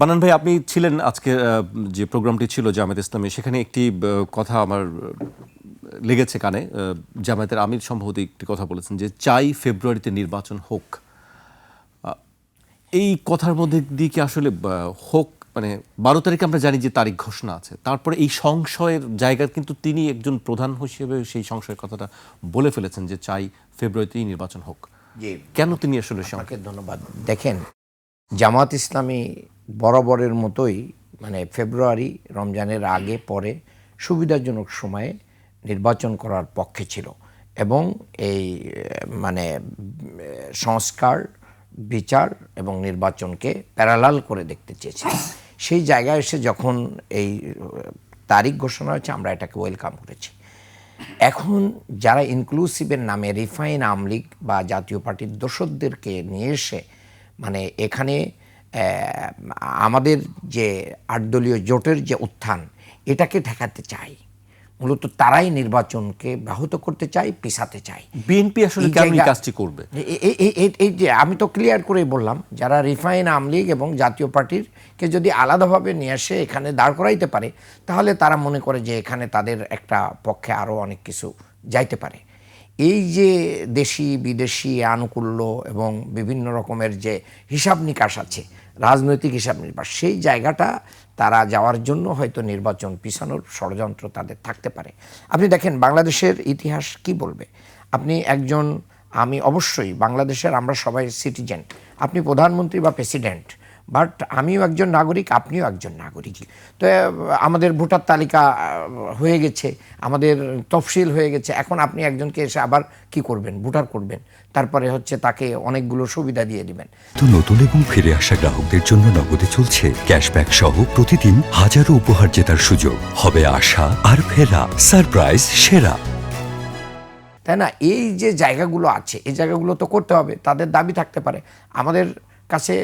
বানান ভাই আপনি ছিলেন আজকে যে প্রোগ্রামটি ছিল জামায়াত ইসলামী সেখানে একটি কথা আমার লেগেছে কানে। জামায়াতের আমির সম্ভবত একটি কথা বলেছেন যে চাই ফেব্রুয়ারিতে নির্বাচন হোক। এই কথার মধ্যে দিয়ে কি আসলে হোক? মানে বারো তারিখে আমরা জানি যে তারিখ ঘোষণা আছে। তারপরে এই সংশয়ের জায়গা কিন্তু তিনি একজন প্রধান হিসেবে সেই সংশয়ের কথাটা বলে ফেলেছেন যে চাই ফেব্রুয়ারিতেই নির্বাচন হোক। কেন তিনি আসলে সং- আপনাকে ধন্যবাদ। দেখেন জামাত ইসলামী বরাবরের মতোই মানে ফেব্রুয়ারি, রমজানের আগে, পরে সুবিধাজনক সময়ে নির্বাচন করার পক্ষে ছিল এবং এই মানে সংস্কার, বিচার এবং নির্বাচনকে প্যারালাল করে দেখতে চেয়েছিল। সেই জায়গায় এসে যখন এই তারিখ ঘোষণা হয়েছে, আমরা এটাকে ওয়েলকাম করেছি। এখন যারা ইনক্লুসিভের নামে রিফাইন আমলিগ বা জাতীয় পার্টির দোসরদেরকে নিয়ে এসে মানে এখানে আমাদের যে আটদলীয় জোটের যে উত্থান এটাকে ঠেকাতে চাই। মূলত তারাই নির্বাচনকে ব্যাহত করতে চাই পিছাতে চাই। বিএনপি আসলে কেন কাজটি করবে? এই যে আমি তো ক্লিয়ার করেই বললাম যারা রিফাইন আমলিগ এবং জাতীয় পার্টিরকে যদি আলাদাভাবে নিয়ে আসে এখানে দাঁড় করাইতে পারে তাহলে তারা মনে করে যে এখানে তাদের একটা পক্ষে আরও অনেক কিছু যাইতে পারে। এই যে দেশি, বিদেশি আনুকূল্য এবং বিভিন্ন রকমের যে হিসাব নিকাশ আছে, রাজনৈতিক হিসাব নিকাশ, সেই জায়গাটা তারা যাওয়ার জন্য হয়তো নির্বাচন পিছানোর ষড়যন্ত্র তাদের থাকতে পারে। আপনি দেখেন বাংলাদেশের ইতিহাস কি বলবে? আপনি একজন, আমি অবশ্যই বাংলাদেশের, আমরা সবাই সিটিজেন আপনি প্রধানমন্ত্রী বা প্রেসিডেন্ট বাট আমিও একজন নাগরিক আপনিও একজন নাগরিক। তো আমাদের ভোটার তালিকা হয়ে গেছে আমাদের তফসিল হয়ে গেছে। এখন আপনি একজনকে এসে আবার কি করবেন? ভোটার করবেন। তারপরে হচ্ছে তাকে অনেকগুলো সুবিধা দিয়ে দিবেন। তো নতুন এবং ফিরে আসা গ্রাহকদের জন্য নগদে চলছে ক্যাশব্যাক সহ প্রতিদিন হাজারো উপহার জেতার সুযোগ। হবে আশা আর ফেরা সারপ্রাইজ সেরা। তাই না? এই যে জায়গাগুলো আছে এই জায়গাগুলো তো করতে হবে তাদের দাবি থাকতে পারে। আমাদের কাছে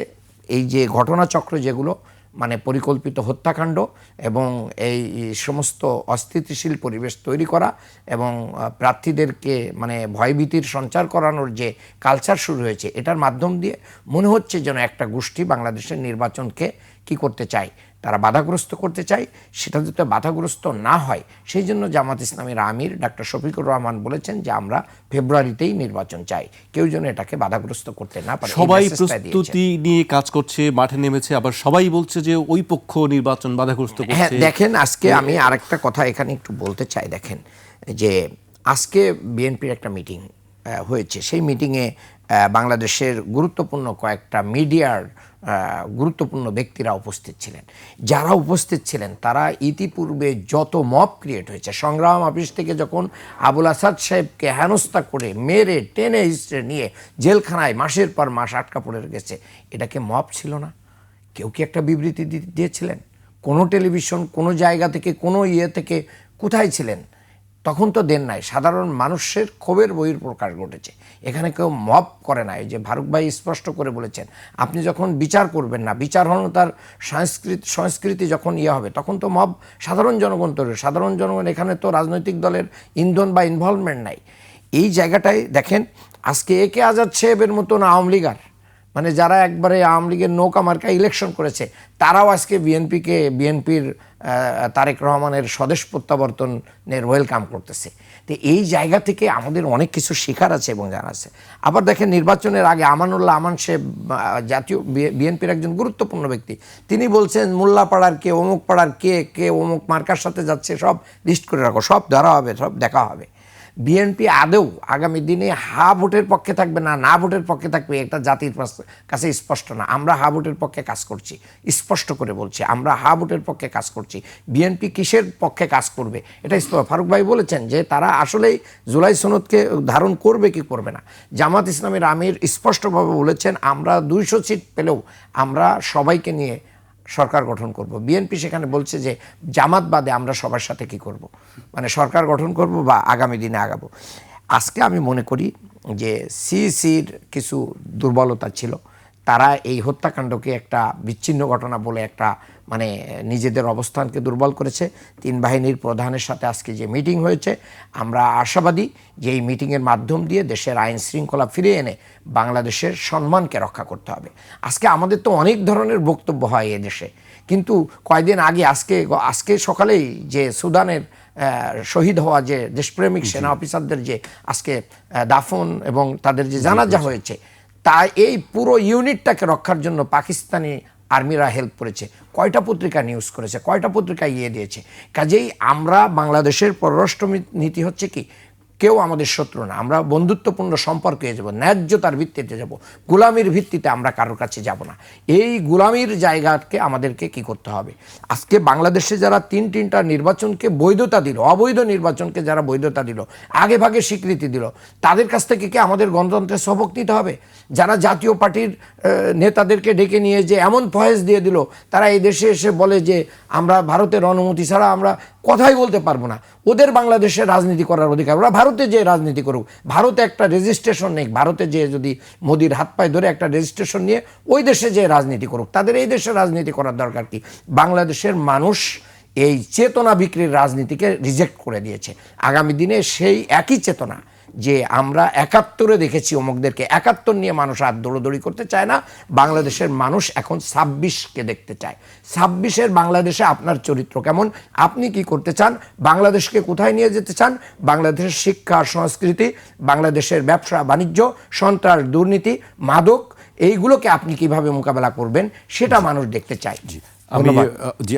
এই যে ঘটনাচক্র যেগুলো মানে পরিকল্পিত হত্যাকাণ্ড এবং এই সমস্ত অস্থিতিশীল পরিবেশ তৈরি করা এবং প্রার্থীদেরকে মানে ভয়ভীতির সঞ্চার করানোর যে কালচার শুরু হয়েছে, এটার মাধ্যম দিয়ে মনে হচ্ছে যেন একটা গোষ্ঠী বাংলাদেশের নির্বাচনকে কি করতে চায়। তারা বাধাগ্রস্ত করতে চায় সেটা যাতে বাধাগ্রস্ত না হয়। সেই জন্য জামাত ইসলামের আমির ডাক্তার শফিকুর রহমান বলেছেন যে আমরা ফেব্রুয়ারিতেই নির্বাচন চাই। কেউ যেন এটাকে বাধাগ্রস্ত করতে না পারে সবাই প্রস্তুতি নিয়ে কাজ করছে মাঠে নেমেছে আবার সবাই বলছে যে ওই পক্ষ নির্বাচন বাধাগ্রস্ত হ্যাঁ দেখেন আজকে আমি আরেকটা কথা এখানে একটু বলতে চাই দেখেন যে আজকে বিএনপির একটা মিটিং হয়েছে। সেই মিটিংয়ে বাংলাদেশের গুরুত্বপূর্ণ কয়েকটা মিডিয়ার গুরুত্বপূর্ণ ব্যক্তিরা উপস্থিত ছিলেন। যারা উপস্থিত ছিলেন, তারা ইতিপূর্বে যত মব ক্রিয়েট হয়েছে, সংগ্রাম অফিস থেকে যখন আবুল আসাদ সাহেবকে হেনস্থা করে মেরে, টেনে হিস্ট্রে নিয়ে জেলখানায় মাসের পর মাস আটকা পড়ে গেছে এটাকে মব ছিল না? কেউ কি একটা বিবৃতি দিয়েছিলেন? কোনো টেলিভিশন, কোনো জায়গা থেকে, কোনো ইয়ে থেকে কোথায় ছিলেন? তখন তো দেন নাই। সাধারণ মানুষের ক্ষোভের বহির প্রকাশ ঘটেছে। এখানে কেউ মব করে নাই যে ফারুক ভাই স্পষ্ট করে বলেছেন, আপনি যখন বিচার করবেন না, বিচার হন তার সংস্কৃতি সংস্কৃতি যখন ইয়ে হবে, তখন তো মব সাধারণ জনগণ তৈরি। সাধারণ জনগণ এখানে তো রাজনৈতিক দলের ইন্ধন বা ইনভলভমেন্ট নাই। এই জায়গাটায় দেখেন, আজকে একে আজাদ সাহেবের মতন আওয়ামী লীগার মানে যারা একবারে আওয়ামী লীগের নৌকা মার্কা ইলেকশন করেছে, তারাও আজকে বিএনপিকে, বিএনপির তারেক রহমানের স্বদেশ প্রত্যাবর্তনের ওয়েলকাম করতেছে। তো এই জায়গা থেকে আমাদের অনেক কিছু শেখার আছে এবং জানা আছে। আবার দেখেন নির্বাচনের আগে আমানুল্লাহ আমান সে জাতীয় বিএনপির একজন গুরুত্বপূর্ণ ব্যক্তি, তিনি বলছেন, মোল্লাপাড়ার কে অমুক পাড়ার কে কে অমুক মার্কার সাথে যাচ্ছে, সব লিস্ট করে রাখো, সব ধরা হবে, সব দেখা হবে। বিএনপি আদৌ আগামী দিনে হা ভোটের পক্ষে থাকবে না না ভোটের পক্ষে থাকবে, এটা জাতির কাছে স্পষ্ট না। আমরা হা ভোটের পক্ষে কাজ করছি, স্পষ্ট করে বলছি, আমরা হা ভোটের পক্ষে কাজ করছি। বিএনপি কিসের পক্ষে কাজ করবে? এটা ফারুক ভাই বলেছেন যে তারা আসলেই জুলাই সনদকে ধারণ করবে কি করবে না। জামাত ইসলামের আমির স্পষ্টভাবে বলেছেন, আমরা দুইশো সিট পেলেও আমরা সবাইকে নিয়ে সরকার গঠন করব। বিএনপি সেখানে বলছে যে জামাত বাদে আমরা সবার সাথে কি করব? মানে সরকার গঠন করব বা আগামী দিনে আগাবো? আজকে আমি মনে করি যে সিসির কিছু দুর্বলতা ছিল। তারা এই হত্যাকাণ্ডকে একটা বিচ্ছিন্ন ঘটনা বলে একটা মানে নিজেদের অবস্থানকে দুর্বল করেছে। তিন বাহিনীর প্রধানের সাথে আজকে যে মিটিং হয়েছে আমরা আশাবাদী যে এই মিটিংয়ের মাধ্যম দিয়ে দেশের আইন শৃঙ্খলা ফিরে এনে বাংলাদেশের সম্মানকে রক্ষা করতে হবে। আজকে আমাদের তো অনেক ধরনের বক্তব্য হয় এ দেশে। কিন্তু কয়েকদিন আগে আজকে আজকে সকালেই যে সুদানের শহীদ হওয়া যে দেশপ্রেমিক সেনা অফিসারদের যে আজকে দাফন এবং তাদের যে জানাজা হয়েছে তা এই পুরো ইউনিটটাকে রক্ষার জন্য পাকিস্তানি আর্মিরা হেল্প করেছে। কয়টা পত্রিকা নিউজ করেছে? কয়টা পত্রিকা ইয়ে দিয়েছে? কাজেই আমরা বাংলাদেশের পররাষ্ট্র নীতি হচ্ছে কি? কেউ আমাদের শত্রু না। আমরা বন্ধুত্বপূর্ণ সম্পর্কে যাব, ন্যায্যতার ভিত্তিতে যাব, গোলামির ভিত্তিতে আমরা কারোর কাছে যাব না। এই গোলামির জায়গাকে আমাদেরকে কি করতে হবে? আজকে বাংলাদেশে যারা তিন তিনটা নির্বাচনকে বৈধতা দিল, অবৈধ নির্বাচনকে যারা বৈধতা দিল আগে ভাগে স্বীকৃতি দিল, তাদের কাছ থেকে কি আমাদের গণতন্ত্রের সবক নিতে হবে? যারা জাতীয় পার্টির নেতাদেরকে ডেকে নিয়ে যে এমন ফয়েজ দিয়ে দিল, তারা এই দেশে এসে বলে যে আমরা ভারতের অনুমতি ছাড়া আমরা কথাই বলতে পারব না। ওদের বাংলাদেশে রাজনীতি করার অধিকার, ওরা ভারতে যে রাজনীতি করুক, ভারতে একটা রেজিস্ট্রেশন নেই, ভারতে যে যদি মোদির হাত পায়ে ধরে একটা রেজিস্ট্রেশন নিয়ে ওই দেশে যে রাজনীতি করুক, তাদের এই দেশে রাজনীতি করার দরকার কি? বাংলাদেশের মানুষ এই চেতনা বিক্রির রাজনীতিকে রিজেক্ট করে দিয়েছে। আগামী দিনে সেই একই চেতনা যে আমরা একাত্তরে দেখেছি অমুকদেরকে। একাত্তর নিয়ে মানুষ আর দৌড়দৌড়ি করতে চায় না। বাংলাদেশের মানুষ এখন ছাব্বিশকে দেখতে চায়। ছাব্বিশের বাংলাদেশে আপনার চরিত্র কেমন? আপনি কি করতে চান? বাংলাদেশকে কোথায় নিয়ে যেতে চান? বাংলাদেশের শিক্ষা সংস্কৃতি বাংলাদেশের ব্যবসা বাণিজ্য সন্ত্রাস দুর্নীতি মাদক এইগুলোকে আপনি কীভাবে মোকাবেলা করবেন সেটা মানুষ দেখতে চায়। জি। আমি জি